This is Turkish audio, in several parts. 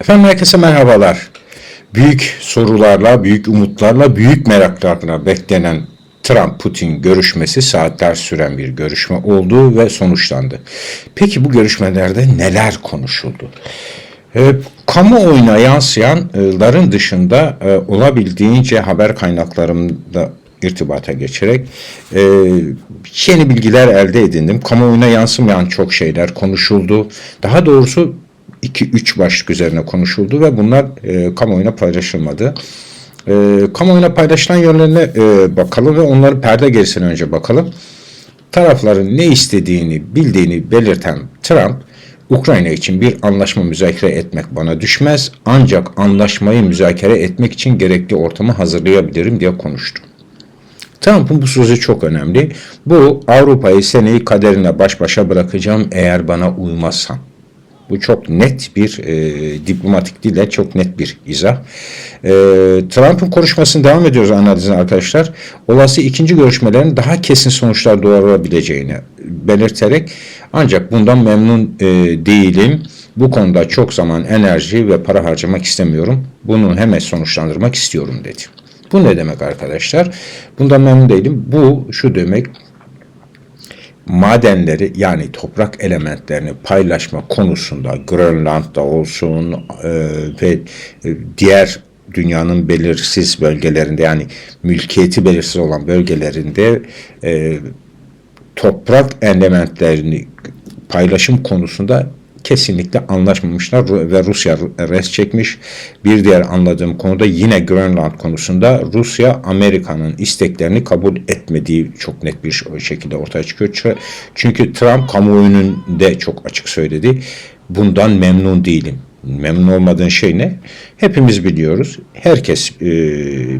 Efendim herkese merhabalar. Büyük sorularla, büyük umutlarla, büyük meraklarla beklenen Trump-Putin görüşmesi saatler süren bir görüşme oldu ve sonuçlandı. Peki bu görüşmelerde neler konuşuldu? E, kamuoyuna yansıyanların dışında e, olabildiğince haber kaynaklarımda irtibata geçerek e, yeni bilgiler elde edindim. Kamuoyuna yansımayan çok şeyler konuşuldu. Daha doğrusu 2-3 başlık üzerine konuşuldu ve bunlar e, kamuoyuna paylaşılmadı. E, kamuoyuna paylaşılan yönlerine e, bakalım ve onları perde gerisine önce bakalım. Tarafların ne istediğini bildiğini belirten Trump, Ukrayna için bir anlaşma müzakere etmek bana düşmez ancak anlaşmayı müzakere etmek için gerekli ortamı hazırlayabilirim diye konuştu. Trump'ın bu sözü çok önemli. Bu Avrupa'yı seneyi kaderine baş başa bırakacağım eğer bana uymazsan. Bu çok net bir e, diplomatik dille çok net bir izah. E, Trump'ın konuşmasını devam ediyoruz analizine arkadaşlar. Olası ikinci görüşmelerin daha kesin sonuçlar doğurabileceğini belirterek ancak bundan memnun e, değilim. Bu konuda çok zaman, enerji ve para harcamak istemiyorum. Bunu hemen sonuçlandırmak istiyorum dedi. Bu ne demek arkadaşlar? Bundan memnun değilim. Bu şu demek madenleri yani toprak elementlerini paylaşma konusunda Grönland'da olsun e, ve e, diğer dünyanın belirsiz bölgelerinde yani mülkiyeti belirsiz olan bölgelerinde e, toprak elementlerini paylaşım konusunda kesinlikle anlaşmamışlar ve Rusya res çekmiş. Bir diğer anladığım konuda yine Grönland konusunda Rusya Amerika'nın isteklerini kabul etmediği çok net bir şekilde ortaya çıkıyor. Çünkü Trump kamuoyunun de çok açık söyledi. Bundan memnun değilim. Memnun olmadığın şey ne? Hepimiz biliyoruz. Herkes e,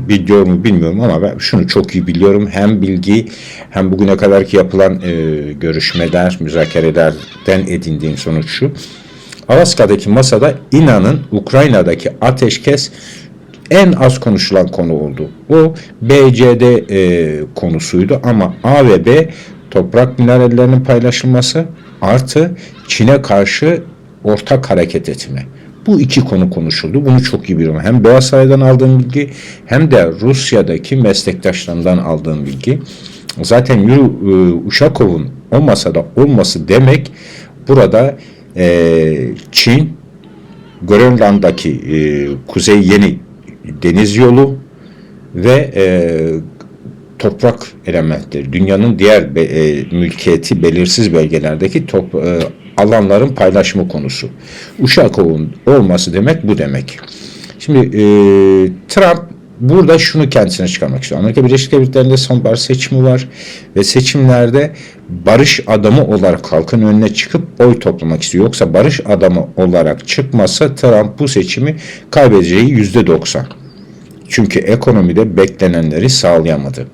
biliyor mu bilmiyorum ama ben şunu çok iyi biliyorum. Hem bilgi hem bugüne kadarki yapılan e, görüşmeler, müzakerelerden edindiğim sonuç şu. Alaska'daki masada inanın Ukrayna'daki ateşkes en az konuşulan konu oldu. O BCD e, konusuydu ama A ve B toprak minerallerinin paylaşılması artı Çin'e karşı ortak hareket etme. Bu iki konu konuşuldu. Bunu çok iyi biliyorum. Hem Beyaz Saray'dan aldığım bilgi hem de Rusya'daki meslektaşlarımdan aldığım bilgi. Zaten Yuri e, Uşakov'un o masada olması demek burada e, Çin, Grönland'daki e, kuzey yeni deniz yolu ve e, toprak elementleri, dünyanın diğer be, e, mülkiyeti belirsiz bölgelerdeki top, e, alanların paylaşımı konusu. Uşakov'un olması demek bu demek. Şimdi e, Trump burada şunu kendisine çıkarmak istiyor. Amerika Birleşik Devletleri'nde sonbahar seçimi var ve seçimlerde barış adamı olarak halkın önüne çıkıp oy toplamak istiyor. Yoksa barış adamı olarak çıkmasa Trump bu seçimi kaybedeceği yüzde doksan. Çünkü ekonomide beklenenleri sağlayamadı.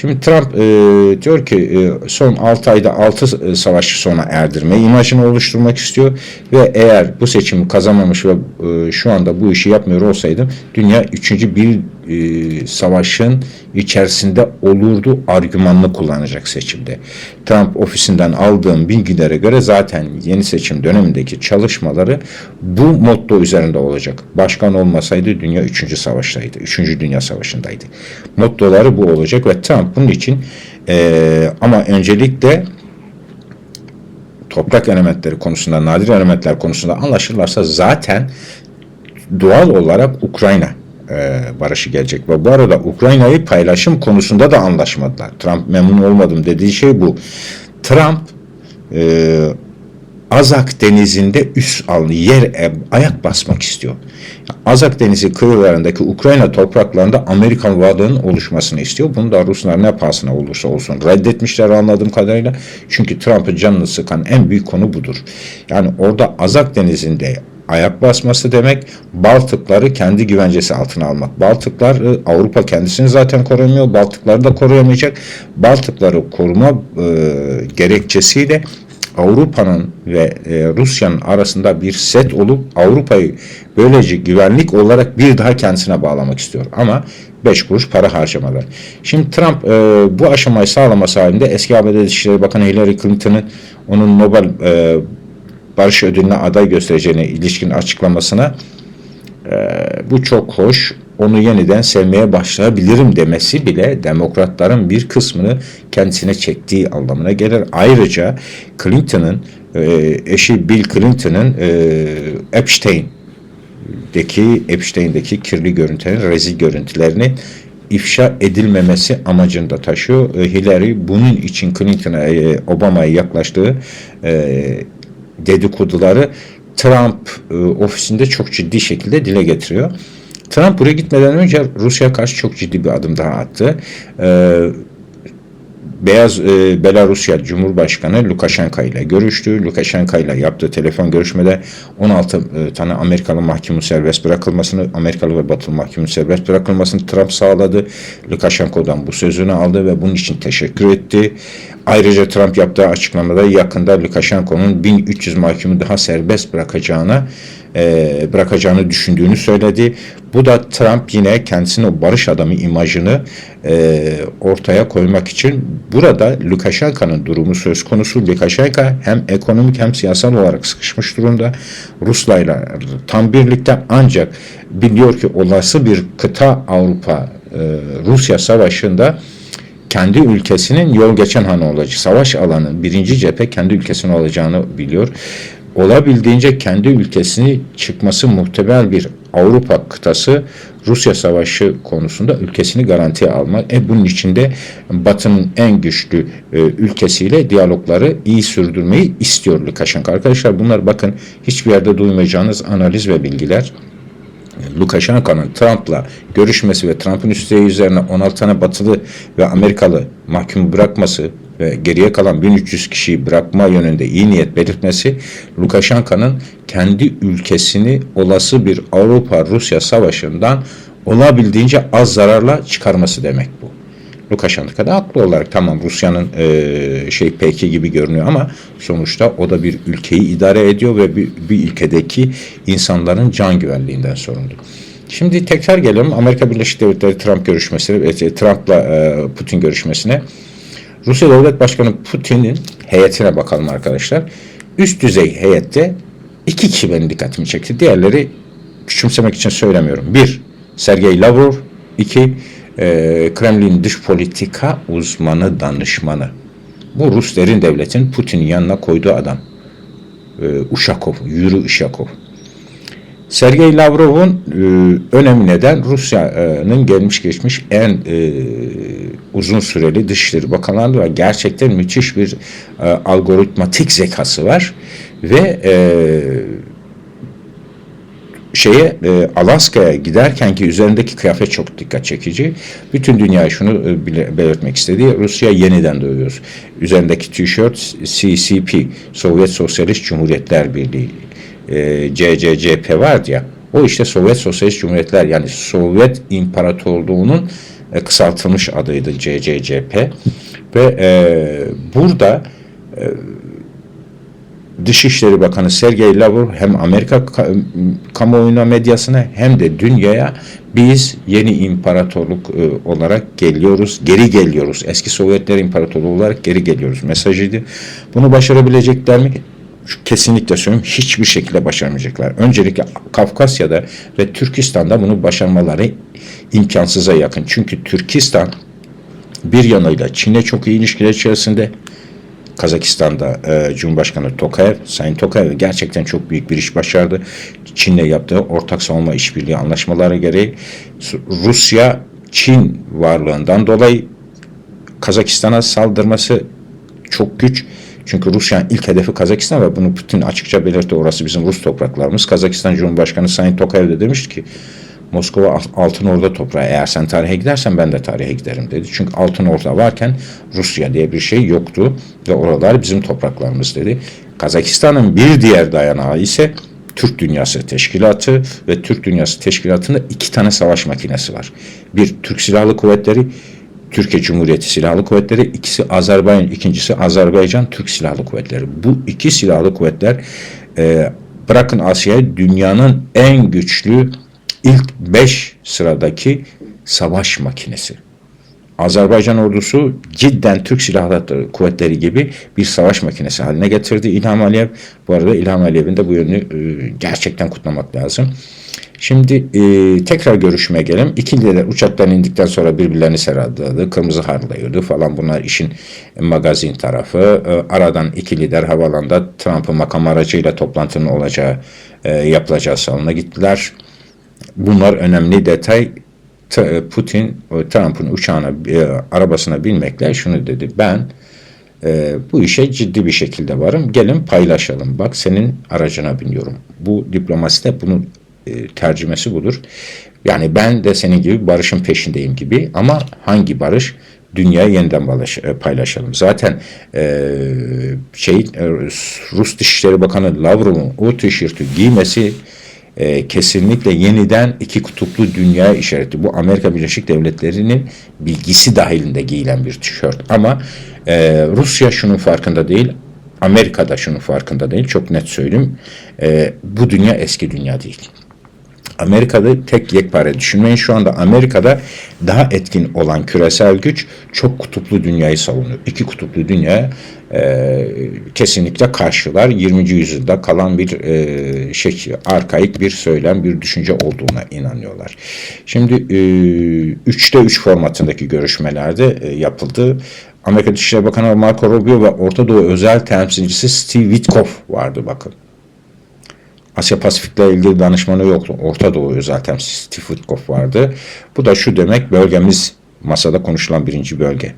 Şimdi Trump e, diyor ki e, son 6 ayda 6 e, savaşı sona erdirme imajını oluşturmak istiyor ve eğer bu seçimi kazanmamış ve e, şu anda bu işi yapmıyor olsaydım dünya 3. bir e, savaşın içerisinde olurdu argümanını kullanacak seçimde. Trump ofisinden aldığım bilgilere göre zaten yeni seçim dönemindeki çalışmaları bu motto üzerinde olacak. Başkan olmasaydı dünya 3. savaştaydı. 3. Dünya Savaşı'ndaydı. Mottoları bu olacak ve Trump bunun için e, ama öncelikle toprak elementleri konusunda, nadir elementler konusunda anlaşırlarsa zaten doğal olarak Ukrayna e, barışı gelecek. Ve bu arada Ukrayna'yı paylaşım konusunda da anlaşmadılar. Trump memnun olmadım dediği şey bu. Trump e, Azak denizinde üst alnı yer e, ayak basmak istiyor. Azak denizi kıyılarındaki Ukrayna topraklarında Amerikan varlığının oluşmasını istiyor. Bunu da Ruslar ne pahasına olursa olsun reddetmişler anladığım kadarıyla. Çünkü Trump'ın canını sıkan en büyük konu budur. Yani orada Azak denizinde ayak basması demek Baltıkları kendi güvencesi altına almak. Baltıklar e, Avrupa kendisini zaten korumuyor. Baltıkları da koruyamayacak. Baltıkları koruma e, gerekçesiyle Avrupa'nın ve e, Rusya'nın arasında bir set olup Avrupa'yı böylece güvenlik olarak bir daha kendisine bağlamak istiyor. Ama 5 kuruş para harcamalar. Şimdi Trump e, bu aşamayı sağlaması halinde eski ABD Dışişleri Bakanı Hillary Clinton'ın onun Nobel e, barış ödülüne aday göstereceğine ilişkin açıklamasına e, bu çok hoş. Onu yeniden sevmeye başlayabilirim demesi bile demokratların bir kısmını kendisine çektiği anlamına gelir. Ayrıca Clinton'ın e, eşi Bill Clinton'ın e, Epstein deki Epstein'deki kirli görüntülerin, rezil görüntülerini ifşa edilmemesi amacını da taşıyor. E, Hillary bunun için Clinton'a, Obama'ya yaklaştığı dedikoduları Trump e, ofisinde çok ciddi şekilde dile getiriyor. Trump buraya gitmeden önce Rusya karşı çok ciddi bir adım daha attı. E, Beyaz e, Belarusya Cumhurbaşkanı Lukashenko ile görüştü. Lukashenko ile yaptığı telefon görüşmede 16 e, tane Amerikalı mahkumun serbest bırakılmasını, Amerikalı ve Batılı mahkumun serbest bırakılmasını Trump sağladı. Lukashenko'dan bu sözünü aldı ve bunun için teşekkür etti. Ayrıca Trump yaptığı açıklamada yakında Lukashenko'nun 1300 mahkumu daha serbest bırakacağına e, bırakacağını düşündüğünü söyledi. Bu da Trump yine kendisinin o barış adamı imajını e, ortaya koymak için burada Lukashenko'nun durumu söz konusu. Lukashenko hem ekonomik hem siyasal olarak sıkışmış durumda. Ruslarla tam birlikte ancak biliyor ki olası bir kıta Avrupa e, Rusya savaşında kendi ülkesinin yol geçen han olacak. Savaş alanı birinci cephe kendi ülkesinin olacağını biliyor olabildiğince kendi ülkesini çıkması muhtemel bir Avrupa kıtası Rusya savaşı konusunda ülkesini garantiye almak. E bunun içinde Batı'nın en güçlü e, ülkesiyle diyalogları iyi sürdürmeyi istiyor Lukashenko. Arkadaşlar bunlar bakın hiçbir yerde duymayacağınız analiz ve bilgiler. Lukashenko'nun Trump'la görüşmesi ve Trump'ın üsteği üzerine 16 tane batılı ve Amerikalı mahkum bırakması ve geriye kalan 1300 kişiyi bırakma yönünde iyi niyet belirtmesi Lukashenko'nun kendi ülkesini olası bir Avrupa-Rusya savaşından olabildiğince az zararla çıkarması demek bu. Lukashenko da haklı olarak tamam Rusya'nın e, şey peki gibi görünüyor ama sonuçta o da bir ülkeyi idare ediyor ve bir, bir ülkedeki insanların can güvenliğinden sorumlu. Şimdi tekrar gelelim Amerika Birleşik Devletleri Trump görüşmesi, Trump'la e, Putin görüşmesine. Rusya Devlet Başkanı Putin'in heyetine bakalım arkadaşlar. Üst düzey heyette iki kişi benim dikkatimi çekti. Diğerleri küçümsemek için söylemiyorum. Bir, Sergey Lavrov. iki e, Kremlin dış politika uzmanı danışmanı. Bu Rus derin devletin Putin'in yanına koyduğu adam. E, Uşakov, Yuri Uşakov. Sergey Lavrov'un e, önemli neden Rusya'nın gelmiş geçmiş en e, uzun süreli Dışişleri Bakanlığı var. Gerçekten müthiş bir e, algoritmatik zekası var ve e, şeye e, Alaska'ya giderken ki üzerindeki kıyafet çok dikkat çekici. Bütün dünya şunu e, bile, belirtmek istedi. Rusya yeniden doğuyor. Üzerindeki tişört CCP, Sovyet Sosyalist Cumhuriyetler Birliği e, CCCP vardı ya. O işte Sovyet Sosyalist Cumhuriyetler yani Sovyet İmparatorluğu'nun e, kısaltılmış adıydı CCCP ve e, burada e, Dışişleri Bakanı Sergey Lavrov hem Amerika kamuoyuna medyasına hem de dünyaya biz yeni imparatorluk e, olarak geliyoruz, geri geliyoruz. Eski Sovyetler İmparatorluğu olarak geri geliyoruz mesajıydı. Bunu başarabilecekler mi? Kesinlikle söylüyorum hiçbir şekilde başaramayacaklar. Öncelikle Kafkasya'da ve Türkistan'da bunu başarmaları imkansıza yakın. Çünkü Türkistan bir yanıyla Çin'e çok iyi ilişkiler içerisinde Kazakistan'da e, Cumhurbaşkanı Tokayev, Sayın Tokayev gerçekten çok büyük bir iş başardı. Çin'le yaptığı ortak savunma işbirliği anlaşmaları gereği Rusya Çin varlığından dolayı Kazakistan'a saldırması çok güç. Çünkü Rusya'nın ilk hedefi Kazakistan ve bunu Putin açıkça belirtti. Orası bizim Rus topraklarımız. Kazakistan Cumhurbaşkanı Sayın Tokayev de demişti ki Moskova altın orada toprağı. Eğer sen tarihe gidersen ben de tarihe giderim dedi. Çünkü altın orada varken Rusya diye bir şey yoktu ve oralar bizim topraklarımız dedi. Kazakistan'ın bir diğer dayanağı ise Türk Dünyası Teşkilatı ve Türk Dünyası Teşkilatı'nda iki tane savaş makinesi var. Bir Türk Silahlı Kuvvetleri, Türkiye Cumhuriyeti Silahlı Kuvvetleri, ikisi Azerbaycan, ikincisi Azerbaycan Türk Silahlı Kuvvetleri. Bu iki silahlı kuvvetler e, bırakın Asya'ya dünyanın en güçlü ilk beş sıradaki savaş makinesi. Azerbaycan ordusu cidden Türk Silahlı Kuvvetleri gibi bir savaş makinesi haline getirdi İlham Aliyev. Bu arada İlham Aliyev'in de bu yönünü e, gerçekten kutlamak lazım. Şimdi e, tekrar görüşmeye gelelim. İki lider uçaktan indikten sonra birbirlerini seradladı. Kırmızı harlıyordu falan. Bunlar işin magazin tarafı. E, aradan iki lider havalanda Trump'ın makam aracıyla toplantının olacağı e, yapılacağı salona gittiler. Bunlar önemli detay. T- Putin Trump'ın uçağına, e, arabasına binmekle şunu dedi. Ben e, bu işe ciddi bir şekilde varım. Gelin paylaşalım. Bak senin aracına biniyorum. Bu diplomaside bunun e, tercümesi budur. Yani ben de senin gibi barışın peşindeyim gibi ama hangi barış? Dünyayı yeniden e, paylaşalım. Zaten e, şey e, Rus Dışişleri Bakanı Lavrov'un o tişörtü giymesi e, kesinlikle yeniden iki kutuplu dünya işareti. Bu Amerika Birleşik Devletleri'nin bilgisi dahilinde giyilen bir tişört. Ama e, Rusya şunun farkında değil. Amerika da şunun farkında değil. Çok net söyleyeyim. E, bu dünya eski dünya değil. Amerika'da tek yekpare düşünmeyin. Şu anda Amerika'da daha etkin olan küresel güç çok kutuplu dünyayı savunuyor. İki kutuplu dünya e, kesinlikle karşılar. 20. yüzyılda kalan bir e, şey, arkaik bir söylem, bir düşünce olduğuna inanıyorlar. Şimdi e, 3'te 3 formatındaki görüşmelerde e, yapıldı. Amerika Dışişleri Bakanı Marco Rubio ve Orta Doğu özel temsilcisi Steve Witkoff vardı bakın. Asya Pasifik'le ilgili danışmanı yoktu. Orta Doğu özel temsilcisi Steve Witkoff vardı. Bu da şu demek bölgemiz masada konuşulan birinci bölge.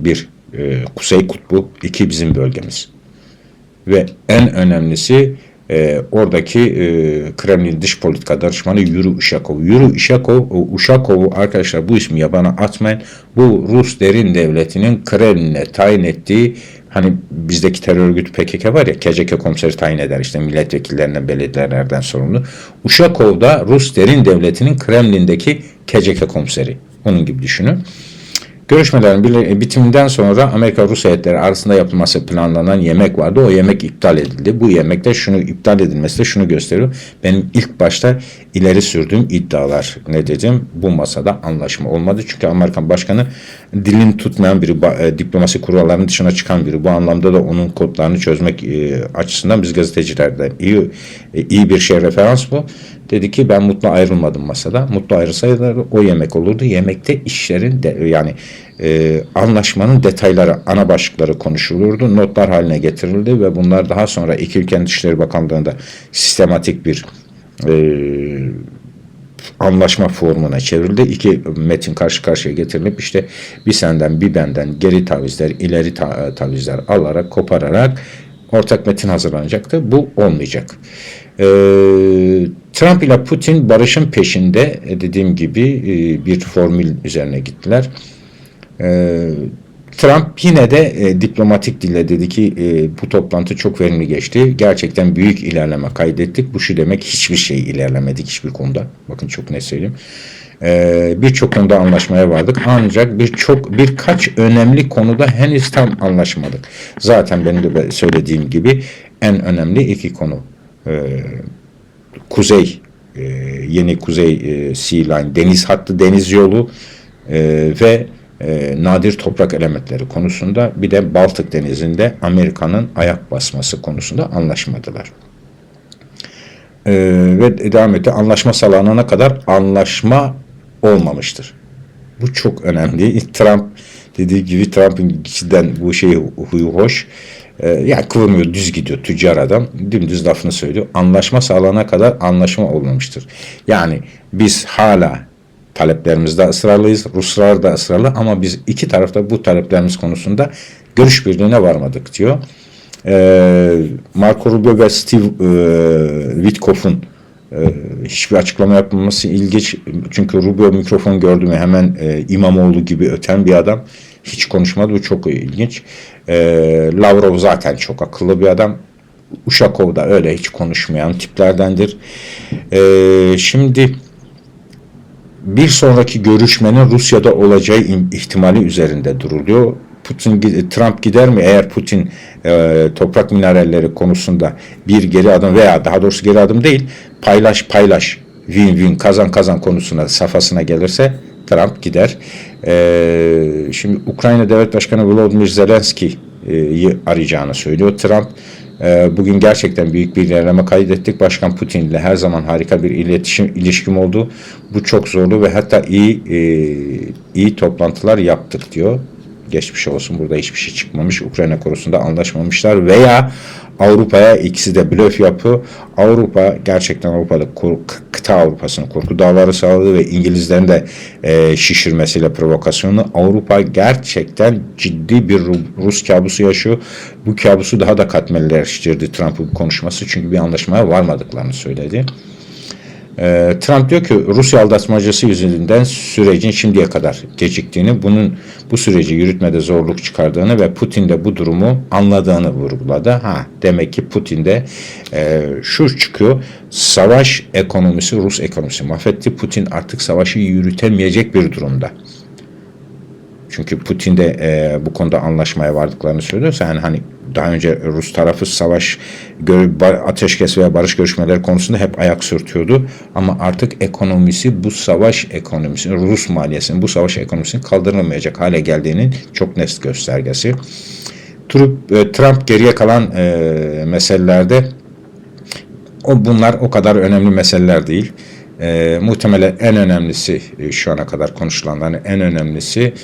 Bir, e, Kuzey Kutbu. iki bizim bölgemiz. Ve en önemlisi e, oradaki e, Kremlin dış politika danışmanı Yuri Ushakov. Yuri Ushakov, Ushakov'u arkadaşlar bu ismi yabana atmayın. Bu Rus derin devletinin Kremlin'e tayin ettiği hani bizdeki terör örgütü PKK var ya KCK komiseri tayin eder işte milletvekillerinden belediyelerden sorumlu. Ushakov da Rus derin devletinin Kremlin'deki KCK komiseri. Onun gibi düşünün. Görüşmelerin bitiminden sonra Amerika-Rus heyetleri arasında yapılması planlanan yemek vardı. O yemek iptal edildi. Bu yemekte şunu iptal edilmesi de şunu gösteriyor. Benim ilk başta ileri sürdüğüm iddialar ne dedim? Bu masada anlaşma olmadı. Çünkü Amerikan başkanı dilini tutmayan biri, e, diplomasi kurallarının dışına çıkan biri. Bu anlamda da onun kodlarını çözmek e, açısından biz gazetecilerden iyi e, iyi bir şey referans bu. Dedi ki ben mutlu ayrılmadım masada. Mutlu ayrılsaydı o yemek olurdu. Yemekte işlerin de, yani e, anlaşmanın detayları, ana başlıkları konuşulurdu. Notlar haline getirildi ve bunlar daha sonra iki ülkenin Dışişleri Bakanlığı'nda sistematik bir e, anlaşma formuna çevrildi. İki metin karşı karşıya getirilip işte bir senden bir benden geri tavizler, ileri tavizler alarak, kopararak ortak metin hazırlanacaktı. Bu olmayacak. Ee, Trump ile Putin barışın peşinde e, dediğim gibi e, bir formül üzerine gittiler. Ee, Trump yine de e, diplomatik dille dedi ki e, bu toplantı çok verimli geçti. Gerçekten büyük ilerleme kaydettik. Bu şu demek hiçbir şey ilerlemedik hiçbir konuda. Bakın çok ne söyleyeyim. Ee, birçok konuda anlaşmaya vardık. Ancak birçok birkaç önemli konuda henüz tam anlaşmadık. Zaten benim de söylediğim gibi en önemli iki konu. Kuzey e, yeni kuzey e, Sea Line deniz hattı deniz yolu e, ve e, nadir toprak elementleri konusunda bir de Baltık Denizi'nde Amerika'nın ayak basması konusunda anlaşmadılar. E, ve devam etti. Anlaşma sağlanana kadar anlaşma olmamıştır. Bu çok önemli. Trump dediği gibi Trump'ın cidden bu şey huyu hoş. E, yani kıvırmıyor, düz gidiyor tüccar adam. Dümdüz lafını söylüyor. Anlaşma sağlanana kadar anlaşma olmamıştır. Yani biz hala taleplerimizde ısrarlıyız. Ruslar da ısrarlı ama biz iki tarafta bu taleplerimiz konusunda görüş birliğine varmadık diyor. Ee, Marco Rubio ve Steve e, Witkoff'un e, hiçbir açıklama yapmaması ilginç. Çünkü Rubio mikrofon gördü mü hemen e, İmamoğlu gibi öten bir adam. Hiç konuşmadı. Bu çok ilginç. E, Lavrov zaten çok akıllı bir adam. Uşakov da öyle hiç konuşmayan tiplerdendir. E, şimdi bir sonraki görüşmenin Rusya'da olacağı ihtimali üzerinde duruluyor. Putin Trump gider mi eğer Putin e, toprak mineralleri konusunda bir geri adım veya daha doğrusu geri adım değil paylaş paylaş win-win kazan kazan konusuna safhasına gelirse Trump gider. E, şimdi Ukrayna Devlet Başkanı Volodymyr Zelenski'yi arayacağını söylüyor. Trump e, bugün gerçekten büyük bir ilerleme kaydettik. Başkan Putin ile her zaman harika bir iletişim ilişkim oldu. Bu çok zorlu ve hatta iyi e, iyi toplantılar yaptık diyor. Geçmiş olsun burada hiçbir şey çıkmamış. Ukrayna konusunda anlaşmamışlar veya Avrupa'ya ikisi de blöf yapı. Avrupa gerçekten Avrupa'da kıta Avrupa'sının korku dağları sağladı ve İngilizlerin de e, şişirmesiyle provokasyonu Avrupa gerçekten ciddi bir Rus kabusu yaşıyor. Bu kabusu daha da katmerleştirdi Trump'ın konuşması çünkü bir anlaşmaya varmadıklarını söyledi. Ee, Trump diyor ki Rusya aldatmacası yüzünden sürecin şimdiye kadar geciktiğini, bunun bu süreci yürütmede zorluk çıkardığını ve Putin de bu durumu anladığını vurguladı. Ha demek ki Putin de e, şu çıkıyor. Savaş ekonomisi Rus ekonomisi mahvetti. Putin artık savaşı yürütemeyecek bir durumda. Çünkü Putin de e, bu konuda anlaşmaya vardıklarını söylüyorsa yani hani daha önce Rus tarafı savaş ateşkes veya barış görüşmeleri konusunda hep ayak sürtüyordu. Ama artık ekonomisi bu savaş ekonomisi, Rus maliyesinin bu savaş ekonomisinin kaldırılmayacak hale geldiğinin çok net göstergesi. Trump, e, Trump geriye kalan e, meselelerde o bunlar o kadar önemli meseleler değil. E, muhtemelen en önemlisi e, şu ana kadar konuşulanların en önemlisi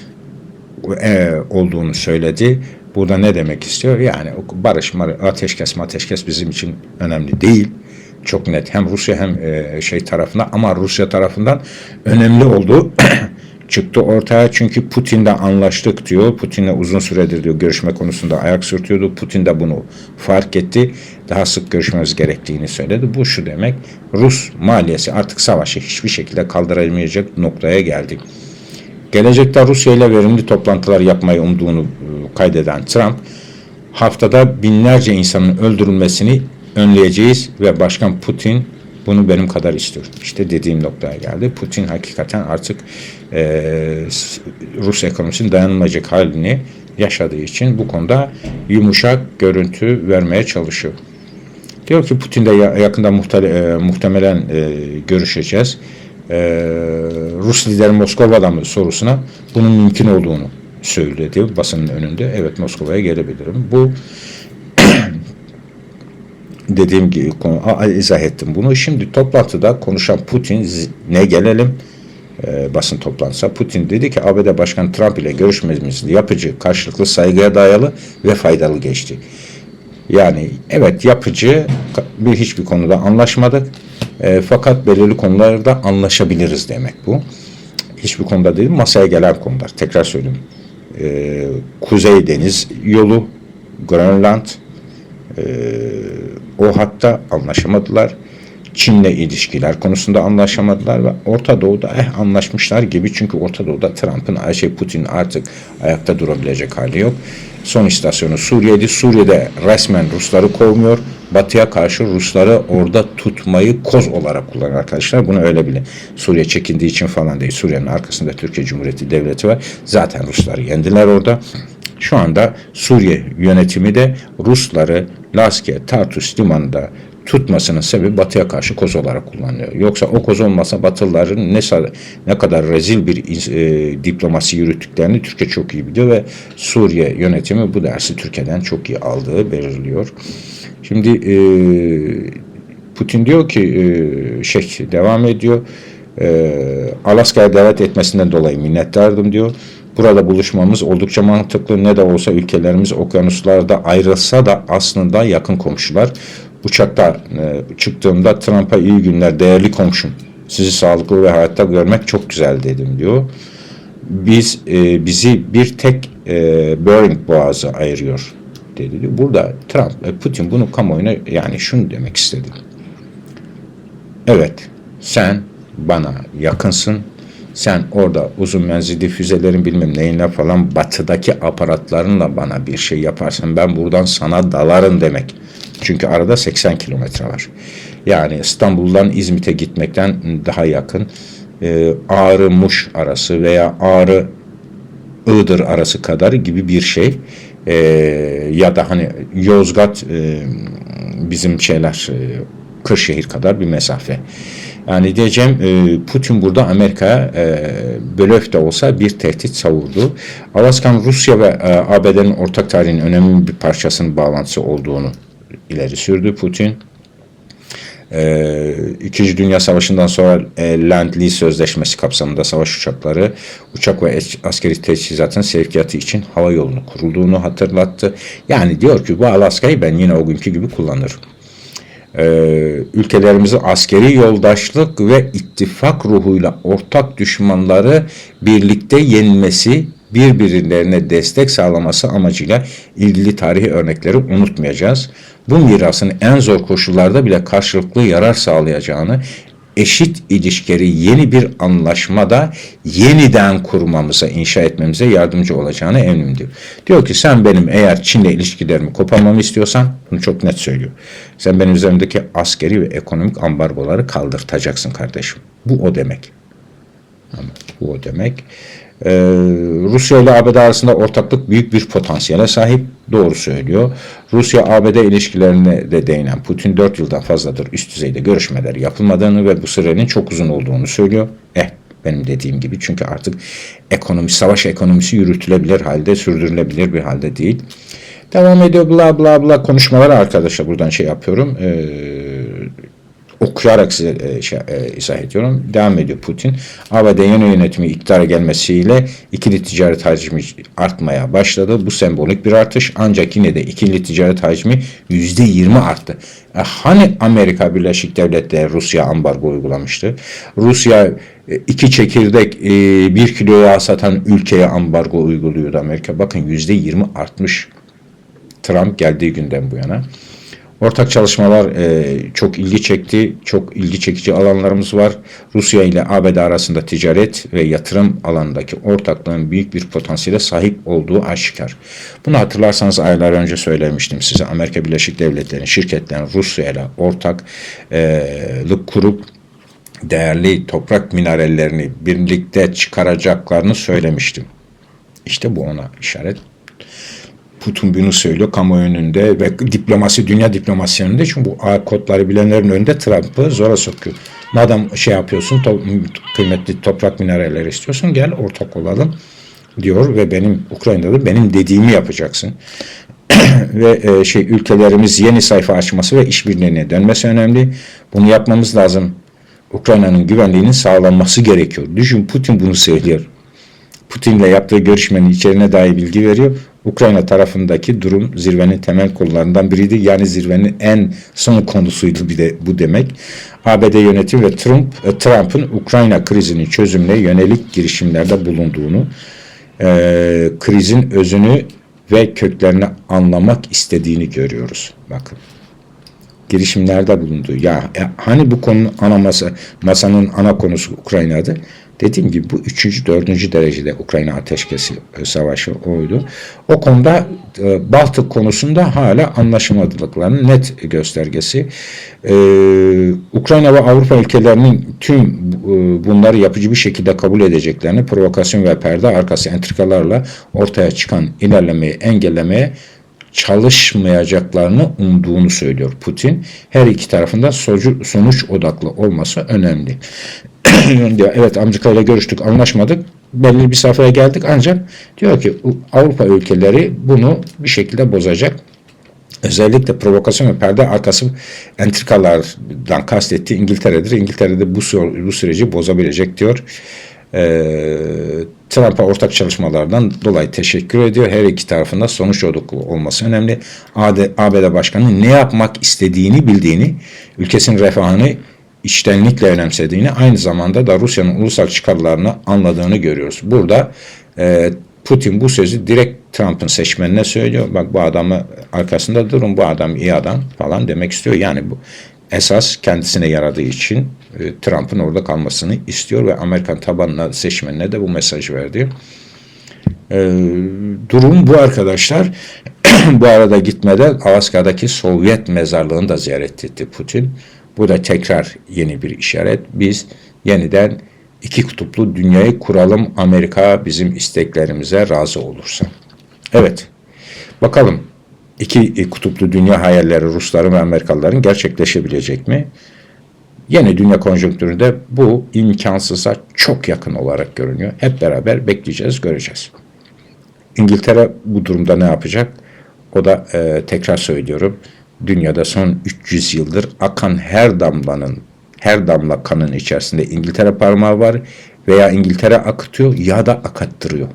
e, olduğunu söyledi. Burada ne demek istiyor? Yani barış, ateşkes, ateşkes bizim için önemli değil. Çok net hem Rusya hem e, şey tarafından ama Rusya tarafından önemli olduğu çıktı ortaya. Çünkü Putin'le anlaştık diyor. Putin'le uzun süredir diyor görüşme konusunda ayak sürtüyordu. Putin de bunu fark etti. Daha sık görüşmemiz gerektiğini söyledi. Bu şu demek. Rus maliyesi artık savaşı hiçbir şekilde kaldıramayacak noktaya geldi. Gelecekte Rusya ile verimli toplantılar yapmayı umduğunu e, kaydeden Trump, haftada binlerce insanın öldürülmesini önleyeceğiz ve Başkan Putin bunu benim kadar istiyor. İşte dediğim noktaya geldi. Putin hakikaten artık e, Rus ekonomisinin dayanılmayacak halini yaşadığı için bu konuda yumuşak görüntü vermeye çalışıyor. Diyor ki Putin'de yakında e, muhtemelen e, görüşeceğiz e, Rus lideri Moskova'da mı sorusuna bunun mümkün olduğunu söyledi basının önünde. Evet Moskova'ya gelebilirim. Bu dediğim gibi konu izah ettim bunu. Şimdi toplantıda konuşan Putin ne gelelim e, basın toplantısı. Putin dedi ki ABD Başkanı Trump ile görüşmemiz yapıcı, karşılıklı saygıya dayalı ve faydalı geçti. Yani evet yapıcı bir hiçbir konuda anlaşmadık e, fakat belirli konularda anlaşabiliriz demek bu. Hiçbir konuda değil, masaya gelen konular. Tekrar söyleyeyim. E, Kuzey Deniz yolu, Grönland, e, o hatta anlaşamadılar. Çin'le ilişkiler konusunda anlaşamadılar ve Orta Doğu'da eh anlaşmışlar gibi çünkü Orta Doğu'da Trump'ın Ayşe Putin artık ayakta durabilecek hali yok. Son istasyonu Suriye'di. Suriye'de resmen Rusları kovmuyor. Batı'ya karşı Rusları orada tutmayı koz olarak kullanıyor arkadaşlar. Bunu öyle bilin. Suriye çekindiği için falan değil. Suriye'nin arkasında Türkiye Cumhuriyeti Devleti var. Zaten Rusları yendiler orada. Şu anda Suriye yönetimi de Rusları Laskiye, Tartus limanında tutmasının sebebi Batı'ya karşı koz olarak kullanılıyor. Yoksa o koz olmasa Batılıların ne, ne kadar rezil bir e, diplomasi yürüttüklerini Türkiye çok iyi biliyor ve Suriye yönetimi bu dersi Türkiye'den çok iyi aldığı belirliyor. Şimdi e, Putin diyor ki e, şey devam ediyor. E, Alaska'ya davet etmesinden dolayı minnettardım diyor. Burada buluşmamız oldukça mantıklı. Ne de olsa ülkelerimiz okyanuslarda ayrılsa da aslında yakın komşular. Uçakta e, çıktığımda Trump'a iyi günler değerli komşum. Sizi sağlıklı ve hayatta görmek çok güzel dedim diyor. Biz e, bizi bir tek e, Bering Boğazı ayırıyor dedi. Burada Trump, e, Putin bunu kamuoyuna yani şunu demek istedi. Evet, sen bana yakınsın. Sen orada uzun menzilli füzelerin bilmem neyinle falan batıdaki aparatlarınla bana bir şey yaparsan ben buradan sana dalarım demek. Çünkü arada 80 kilometre var. Yani İstanbul'dan İzmit'e gitmekten daha yakın. E, Ağrı Muş arası veya Ağrı Iğdır arası kadar gibi bir şey. E, ya da hani Yozgat e, bizim şeyler e, Kırşehir kadar bir mesafe. Yani diyeceğim e, Putin burada Amerika'ya e, blöf de olsa bir tehdit savurdu. Alaskan Rusya ve e, ABD'nin ortak tarihinin önemli bir parçasının bağlantısı olduğunu ileri sürdü Putin. Ee, İkinci Dünya Savaşı'ndan sonra e, Land-Lease Sözleşmesi kapsamında savaş uçakları, uçak ve askeri teçhizatın sevkiyatı için hava yolunu kurulduğunu hatırlattı. Yani diyor ki bu Alaska'yı ben yine o günkü gibi kullanırım. Ee, ülkelerimizi askeri yoldaşlık ve ittifak ruhuyla ortak düşmanları birlikte yenmesi birbirlerine destek sağlaması amacıyla ilgili tarihi örnekleri unutmayacağız. Bu mirasın en zor koşullarda bile karşılıklı yarar sağlayacağını, eşit ilişkileri yeni bir anlaşmada yeniden kurmamıza, inşa etmemize yardımcı olacağını eminim diyor. Diyor ki sen benim eğer Çin'le ilişkilerimi koparmamı istiyorsan, bunu çok net söylüyor. Sen benim üzerimdeki askeri ve ekonomik ambargoları kaldırtacaksın kardeşim. Bu o demek. Bu o demek. Ee, Rusya ile ABD arasında ortaklık büyük bir potansiyele sahip. Doğru söylüyor. Rusya-ABD ilişkilerine de değinen Putin 4 yıldan fazladır üst düzeyde görüşmeler yapılmadığını ve bu sürenin çok uzun olduğunu söylüyor. Eh benim dediğim gibi çünkü artık ekonomi, savaş ekonomisi yürütülebilir halde, sürdürülebilir bir halde değil. Devam ediyor bla bla bla konuşmalar arkadaşlar buradan şey yapıyorum. Ee, okuyarak size e, şey, e, izah ediyorum. Devam ediyor Putin. ABD yeni yönetimi iktidara gelmesiyle ikili ticaret hacmi artmaya başladı. Bu sembolik bir artış ancak yine de ikili ticaret hacmi yüzde yirmi arttı. E, hani Amerika Birleşik Devletleri Rusya ambargo uygulamıştı? Rusya e, iki çekirdek e, bir kiloya satan ülkeye ambargo uyguluyordu Amerika. Bakın yüzde yirmi artmış Trump geldiği günden bu yana. Ortak çalışmalar e, çok ilgi çekti. Çok ilgi çekici alanlarımız var. Rusya ile ABD arasında ticaret ve yatırım alanındaki ortaklığın büyük bir potansiyele sahip olduğu aşikar. Bunu hatırlarsanız aylar önce söylemiştim size. Amerika Birleşik Devletleri'nin şirketlerin Rusya ile ortaklık kurup değerli toprak minerallerini birlikte çıkaracaklarını söylemiştim. İşte bu ona işaret. Putin bunu söylüyor kamu önünde ve diplomasi, dünya diplomasi önünde. Çünkü bu A kodları bilenlerin önünde Trump'ı zora sokuyor. Madem şey yapıyorsun, to kıymetli toprak mineralleri istiyorsun gel ortak olalım diyor ve benim Ukrayna'da da benim dediğimi yapacaksın. ve e, şey ülkelerimiz yeni sayfa açması ve işbirliğine dönmesi önemli. Bunu yapmamız lazım. Ukrayna'nın güvenliğinin sağlanması gerekiyor. Düşün Putin bunu söylüyor. Putin'le yaptığı görüşmenin içeriğine dair bilgi veriyor. Ukrayna tarafındaki durum zirvenin temel konularından biriydi. Yani zirvenin en son konusuydu bir de bu demek. ABD yönetimi ve Trump e, Trump'ın Ukrayna krizinin çözümüne yönelik girişimlerde bulunduğunu, e, krizin özünü ve köklerini anlamak istediğini görüyoruz. Bakın girişimlerde bulundu. Ya e, hani bu konunun ana masa, masanın ana konusu Ukrayna'dı. Dediğim gibi bu üçüncü, dördüncü derecede Ukrayna ateşkesi e, savaşı oydu. O konuda e, Baltık konusunda hala anlaşamadıklarının net göstergesi. Ee, Ukrayna ve Avrupa ülkelerinin tüm e, bunları yapıcı bir şekilde kabul edeceklerini provokasyon ve perde arkası entrikalarla ortaya çıkan ilerlemeyi engellemeye çalışmayacaklarını umduğunu söylüyor Putin. Her iki tarafında sonuç odaklı olması önemli. diyor evet Amerika ile görüştük anlaşmadık belli bir safhaya geldik ancak diyor ki Avrupa ülkeleri bunu bir şekilde bozacak. Özellikle provokasyon ve perde arkası entrikalardan kastettiği İngiltere'dir. İngiltere'de bu, bu süreci bozabilecek diyor. Ee, Trump'a ortak çalışmalardan dolayı teşekkür ediyor. Her iki tarafında sonuç odaklı olması önemli. ABD Başkanı ne yapmak istediğini bildiğini, ülkesinin refahını içtenlikle önemsediğini, aynı zamanda da Rusya'nın ulusal çıkarlarını anladığını görüyoruz. Burada e, Putin bu sözü direkt Trump'ın seçmenine söylüyor. Bak bu adamı arkasında durun, bu adam iyi adam falan demek istiyor. Yani bu esas kendisine yaradığı için e, Trump'ın orada kalmasını istiyor ve Amerikan tabanına seçmenine de bu mesajı verdi. E, durum bu arkadaşlar. bu arada gitmede Alaska'daki Sovyet mezarlığını da ziyaret etti Putin. Bu da tekrar yeni bir işaret. Biz yeniden iki kutuplu dünyayı kuralım Amerika bizim isteklerimize razı olursa. Evet. Bakalım iki kutuplu dünya hayalleri Rusların ve Amerikalıların gerçekleşebilecek mi? Yeni dünya konjonktüründe bu imkansıza çok yakın olarak görünüyor. Hep beraber bekleyeceğiz, göreceğiz. İngiltere bu durumda ne yapacak? O da e, tekrar söylüyorum. Dünyada son 300 yıldır akan her damlanın, her damla kanın içerisinde İngiltere parmağı var veya İngiltere akıtıyor ya da akattırıyor.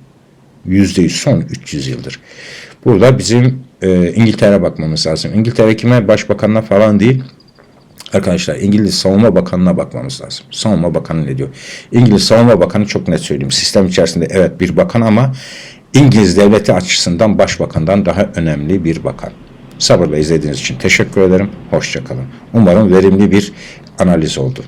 Yüzde yüz son 300 yıldır. Burada bizim e, İngiltere bakmamız lazım. İngiltere kime? Başbakanına falan değil. Arkadaşlar İngiliz Savunma Bakanı'na bakmamız lazım. Savunma Bakanı ne diyor? İngiliz Savunma Bakanı çok net söyleyeyim. Sistem içerisinde evet bir bakan ama İngiliz devleti açısından başbakandan daha önemli bir bakan. Sabırla izlediğiniz için teşekkür ederim. Hoşçakalın. Umarım verimli bir analiz oldu.